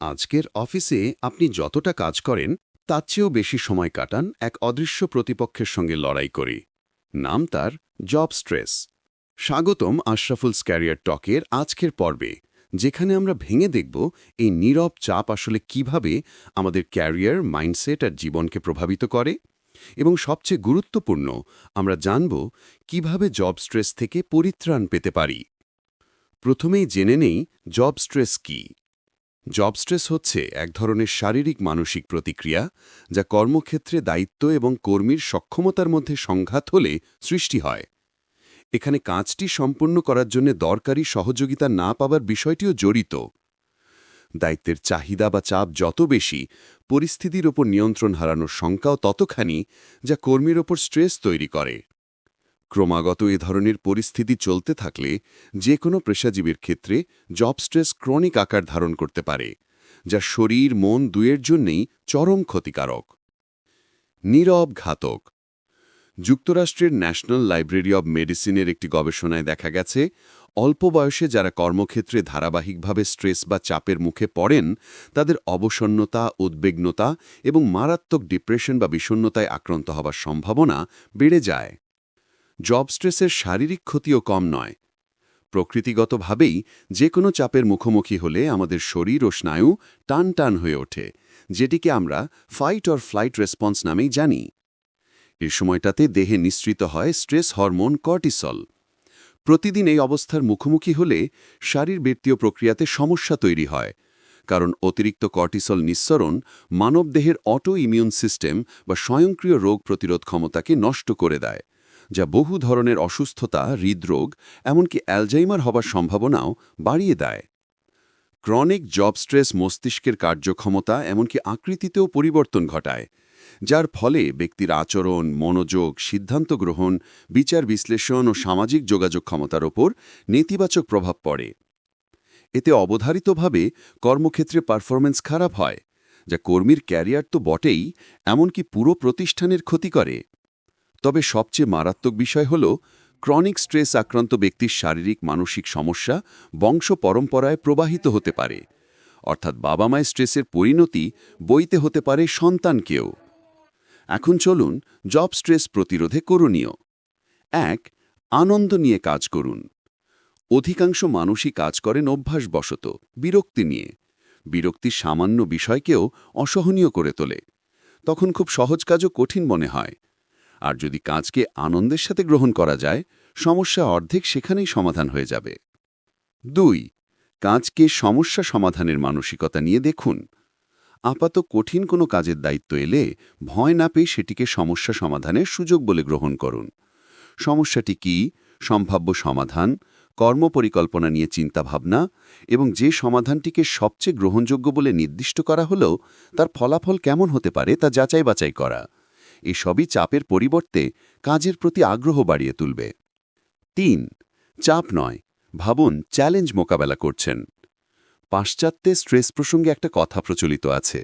আজকের অফিসে আপনি যতটা কাজ করেন, তার চেয়েও বেশি সময় কাটান এক অদৃশ্য প্রতিপক্ষের সঙ্গে লড়াই করে। নাম তার, জব স্ট্রেস। স্বাগতম আশরাফুল স্ক্যারিয়ার টকের আজকের পর্বে, যেখানে আমরা ভেঙে দেখব এই নীরব চাপ আসলে কীভাবে আমাদের ক্যারিয়ার, মাইন্ডসেট আর জীবনকে প্রভাবিত করে। এবং সবচেয়ে গুরুত্বপূর্ণ, আমরা জানব কীভাবে জব স্ট্রেস থেকে পরিত্রাণ পেতে পারি। প্রথমেই জেনে নেই, জব স্ট্রেস কী? জব স্ট্রেস হচ্ছে এক ধরনের শারীরিক মানসিক প্রতিক্রিয়া যা কর্মক্ষেত্রে দায়িত্ব এবং কর্মীর সক্ষমতার মধ্যে সংঘাত হলে সৃষ্টি হয়। এখানে কাজটি সম্পূর্ণ করার জন্য দরকারি সহযোগিতা না পাবার বিষয়টিও জড়িত। দায়িত্বের চাহিদা বা চাপ যত বেশি, পরিস্থিতির ওপর নিয়ন্ত্রণ হারানোর শঙ্কাও ততখানি যা কর্মীর ওপর স্ট্রেস তৈরি করে। ক্রমাগত এ ধরনের পরিস্থিতি চলতে থাকলে যে কোনো পেশাজীবীর ক্ষেত্রে জব স্ট্রেস ক্রনিক আকার ধারণ করতে পারে, যা শরীর, মন দুয়ের জন্যেই চরম ক্ষতিকারক। নীরব ঘাতক যুক্তরাষ্ট্রের ন্যাশনাল লাইব্রেরি অব মেডিসিনের একটি গবেষণায় দেখা গেছে, অল্প বয়সে যারা কর্মক্ষেত্রে ধারাবাহিকভাবে স্ট্রেস বা চাপের মুখে পড়েন, তাদের অবসন্নতা, উদ্বেগ্নতা এবং মারাত্মক ডিপ্রেশন বা বিষণ্নতায় আক্রান্ত হবার সম্ভাবনা বেড়ে যায়। জব স্ট্রেসের শারীরিক ক্ষতিও কম নয়। প্রকৃতিগতভাবেই যে কোনো চাপের মুখোমুখি হলে আমাদের শরীর ও স্নায়ু টান টান হয়ে ওঠে, যেটিকে আমরা ফাইট অর ফ্লাইট রেসপন্স নামেই জানি। এ সময়টাতে দেহে নিঃসৃত হয় স্ট্রেস হরমোন কর্টিসল। প্রতিদিন এই অবস্থার মুখোমুখি হলে শারীরবৃত্তীয় প্রক্রিয়াতে সমস্যা তৈরি হয়, কারণ অতিরিক্ত কর্টিসল নিঃসরণ মানবদেহের অটো ইমিউন সিস্টেম বা স্বয়ংক্রিয় রোগ প্রতিরোধ ক্ষমতাকে নষ্ট করে দেয়। যা বহু ধরনের অসুস্থতা, হৃদরোগ, এমনকি অ্যালজাইমার হবার সম্ভাবনাও বাড়িয়ে দেয়। ক্রনিক জব স্ট্রেস মস্তিষ্কের কার্যক্ষমতা, এমনকি আকৃতিতেও পরিবর্তন ঘটায়, যার ফলে ব্যক্তির আচরণ, মনোযোগ, সিদ্ধান্ত গ্রহণ, বিচার বিশ্লেষণ ও সামাজিক যোগাযোগ ক্ষমতার ওপর নেতিবাচক প্রভাব পড়ে। এতে অবধারিতভাবে কর্মক্ষেত্রে পারফরমেন্স খারাপ হয়, যা কর্মীর ক্যারিয়ার তো বটেই, এমনকি পুরো প্রতিষ্ঠানের ক্ষতি করে। তবে সবচেয়ে মারাত্মক বিষয় হল ক্রনিক স্ট্রেস আক্রান্ত ব্যক্তির শারীরিক মানসিক সমস্যা বংশ পরম্পরায় প্রবাহিত হতে পারে। অর্থাৎ বাবা মায়ের স্ট্রেসের পরিণতি বইতে হতে পারে সন্তানকেও। এখন চলুন জব স্ট্রেস প্রতিরোধে করণীয়। এক, আনন্দ নিয়ে কাজ করুন। অধিকাংশ মানুষই কাজ করেন অভ্যাসবশত, বিরক্তি নিয়ে। বিরক্তির সামান্য বিষয়কেও অসহনীয় করে তোলে। তখন খুব সহজ কাজও কঠিন মনে হয়। আর যদি কাজকে আনন্দের সাথে গ্রহণ করা যায়, সমস্যা অর্ধেক সেখানেই সমাধান হয়ে যাবে। দুই, কাজকে সমস্যা সমাধানের মানসিকতা নিয়ে দেখুন। আপাত কঠিন কোনো কাজের দায়িত্ব এলে ভয় না পেয়ে সেটিকে সমস্যা সমাধানের সুযোগ বলে গ্রহণ করুন। সমস্যাটি কি? সম্ভাব্য সমাধান কর্মপরিকল্পনা নিয়ে চিন্তাভাবনা এবং যে সমাধানটিকে সবচেয়ে গ্রহণযোগ্য বলে নির্দিষ্ট করা হলেও তার ফলাফল কেমন হতে পারে তা যাচাই বাছাই করা। এসবই চাপের পরিবর্তে কাজের প্রতি আগ্রহ বাড়িয়ে তুলবে। তিন, চাপ নয়। ভাবুন, চ্যালেঞ্জ মোকাবেলা করছেন। পাশ্চাত্যে স্ট্রেস প্রসঙ্গে একটা কথা প্রচলিত আছে।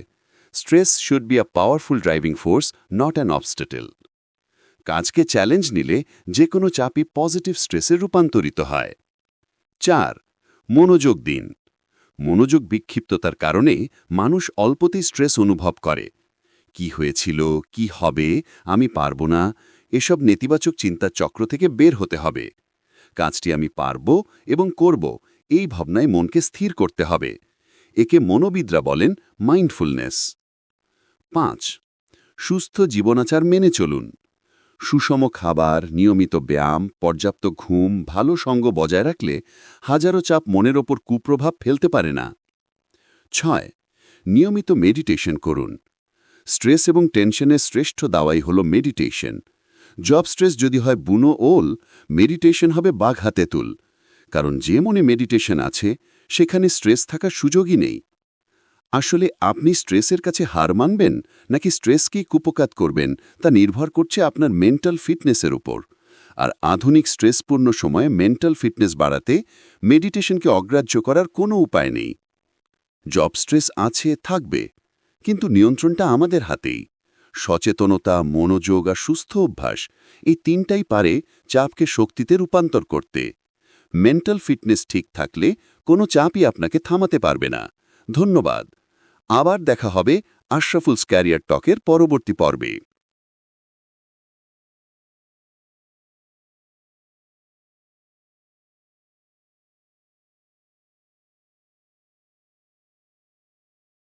Stress should be a powerful driving force, not an obstacle. কাজকে চ্যালেঞ্জ নিলে যে কোনো চাপই পজিটিভ স্ট্রেসে রূপান্তরিত হয়। চার, মনোযোগ দিন। মনোযোগ বিক্ষিপ্ততার কারণে মানুষ অল্পতেই স্ট্রেস অনুভব করে। কি হয়েছিল, কি হবে, আমি পারব না। এসব নেতিবাচক চিন্তার চক্র থেকে বের হতে হবে। কাজটি আমি পারব এবং করব, এই ভাবনায় মনকে স্থির করতে হবে। একে মনোবিদরা বলেন মাইন্ডফুলনেস। পাঁচ, সুস্থ জীবনাচার মেনে চলুন। সুষম খাবার, নিয়মিত ব্যায়াম, পর্যাপ্ত ঘুম, ভালো সঙ্গ বজায় রাখলে হাজারো চাপ মনের ওপর কুপ্রভাব ফেলতে পারে না। ছয়, নিয়মিত মেডিটেশন করুন। স্ট্রেস এবং টেনশনের শ্রেষ্ঠ দাওয়াই হল মেডিটেশন। জব স্ট্রেস যদি হয় বুনো ওল, মেডিটেশন হবে বাঘ হাতে তুল। কারণ যে মনে মেডিটেশন আছে, সেখানে স্ট্রেস থাকার সুযোগই নেই। আসলে আপনি স্ট্রেসের কাছে হার মানবেন, নাকি স্ট্রেসকেই কুপকাত করবেন, তা নির্ভর করছে আপনার মেন্টাল ফিটনেসের উপর। আর আধুনিক স্ট্রেসপূর্ণ সময়ে মেন্টাল ফিটনেস বাড়াতে মেডিটেশনকে অগ্রাহ্য করার কোনো উপায় নেই। জব স্ট্রেস আছে, থাকবে। কিন্তু নিয়ন্ত্রণটা আমাদের হাতেই। সচেতনতা, মনোযোগ আর সুস্থ অভ্যাস, এই তিনটাই পারে চাপকে শক্তিতে রূপান্তর করতে। মেন্টাল ফিটনেস ঠিক থাকলে কোনো চাপই আপনাকে থামাতে পারবে না। ধন্যবাদ। আবার দেখা হবে আশরাফুলস স্ক্যারিয়ার টকের পরবর্তী পর্বে।